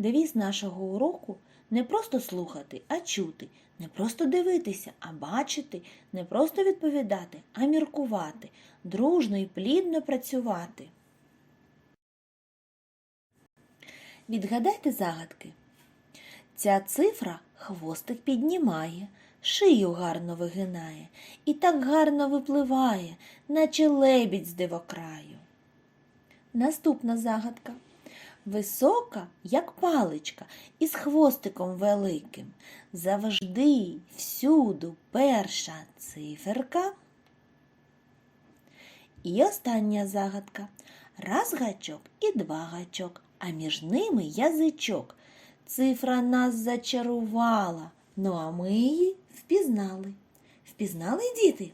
Девіз нашого уроку не просто слухати, а чути, не просто дивитися, а бачити, не просто відповідати, а міркувати, дружно і плідно працювати. Відгадайте загадки. Ця цифра хвостик піднімає, шию гарно вигинає і так гарно випливає, наче лебідь з дивокраю. Наступна загадка. Висока, як паличка, із хвостиком великим. Завжди, всюду перша циферка. І остання загадка. Раз гачок і два гачок, а між ними язичок. Цифра нас зачарувала, ну а ми її впізнали. Впізнали, діти?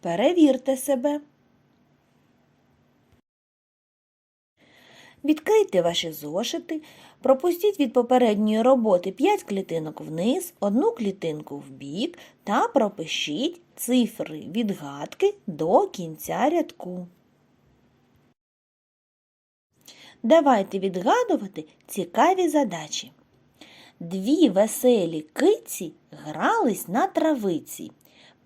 Перевірте себе. Відкрийте ваші зошити, пропустіть від попередньої роботи 5 клітинок вниз, одну клітинку вбік та пропишіть цифри відгадки до кінця рядку. Давайте відгадувати цікаві задачі. Дві веселі киці грались на травиці.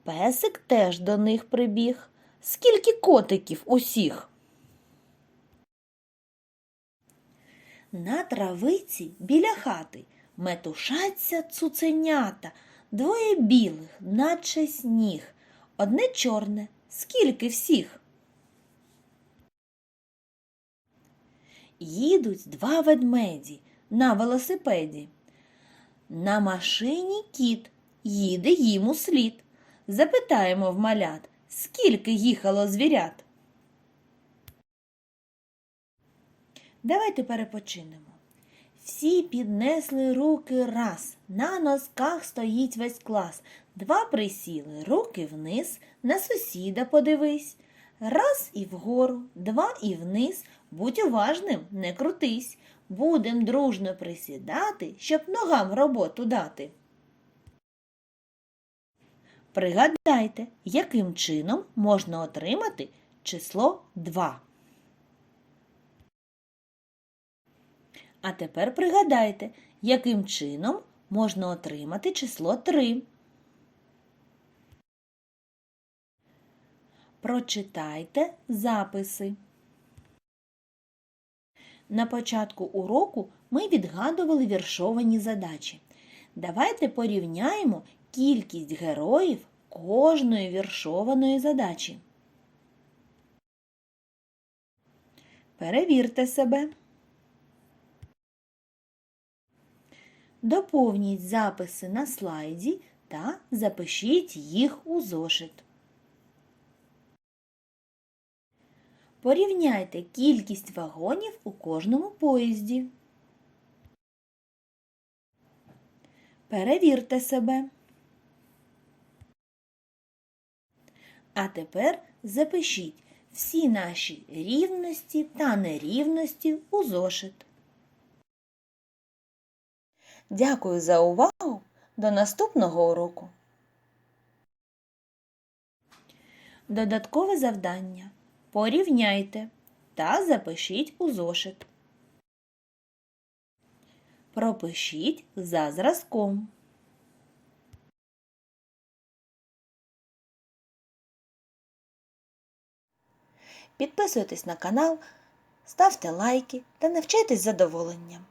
Песик теж до них прибіг. Скільки котиків усіх? На травиці біля хати метушаться цуценята, двоє білих, наче сніг, одне чорне. Скільки всіх? Їдуть два ведмеді на велосипеді. На машині кіт їде їм у слід. Запитаємо в малят, скільки їхало звірят. Давайте перепочинемо. Всі піднесли руки раз, на носках стоїть весь клас. Два присіли, руки вниз, на сусіда подивись. Раз і вгору, два і вниз. Будь уважним, не крутись. Будем дружно присідати, щоб ногам роботу дати. Пригадайте, яким чином можна отримати число 2. А тепер пригадайте, яким чином можна отримати число 3. Прочитайте записи. На початку уроку ми відгадували віршовані задачі. Давайте порівняємо кількість героїв кожної віршованої задачі. Перевірте себе. Доповніть записи на слайді та запишіть їх у зошит. Порівняйте кількість вагонів у кожному поїзді. Перевірте себе. А тепер запишіть всі наші рівності та нерівності у зошит. Дякую за увагу. До наступного уроку. Додаткове завдання. Порівняйте та запишіть у зошит. Пропишіть за зразком. Підписуйтесь на канал, ставте лайки та навчайтесь задоволенням.